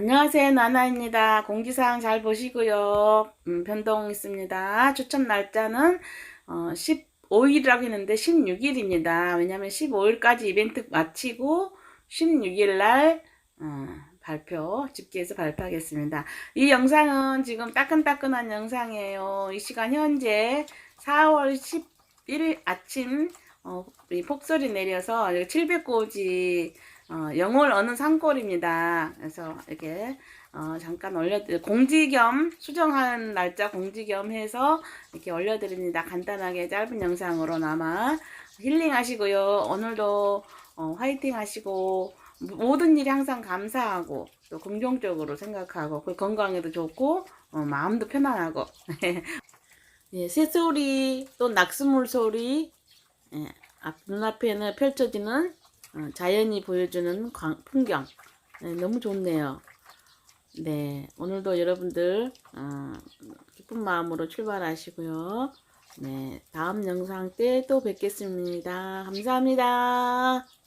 안녕하세요. 나나입니다. 공지사항 잘 보시고요. 음, 변동 있습니다. 추첨 날짜는 어, 15일이라고 했는데 16일입니다. 왜냐면 15일까지 이벤트 마치고 16일 날 어, 발표, 집계해서 발표하겠습니다. 이 영상은 지금 따끈따끈한 영상이에요. 이 시간 현재 4월 11일 아침 어, 이 폭설이 내려서 700고지 어, 영월 어느 산골입니다. 그래서 이렇게 어, 잠깐 올려드 공지 겸 수정한 날짜 공지 겸 해서 이렇게 올려드립니다. 간단하게 짧은 영상으로나마 힐링하시고요. 오늘도 어, 화이팅 하시고 모든 일이 항상 감사하고 또 긍정적으로 생각하고 그 건강에도 좋고 어, 마음도 편안하고 예, 새소리 또 낙수물 소리 예, 앞, 눈앞에는 펼쳐지는 어, 자연이 보여주는 광, 풍경 네, 너무 좋네요. 네 오늘도 여러분들 어, 기쁜 마음으로 출발하시고요. 네 다음 영상 때 또 뵙겠습니다. 감사합니다.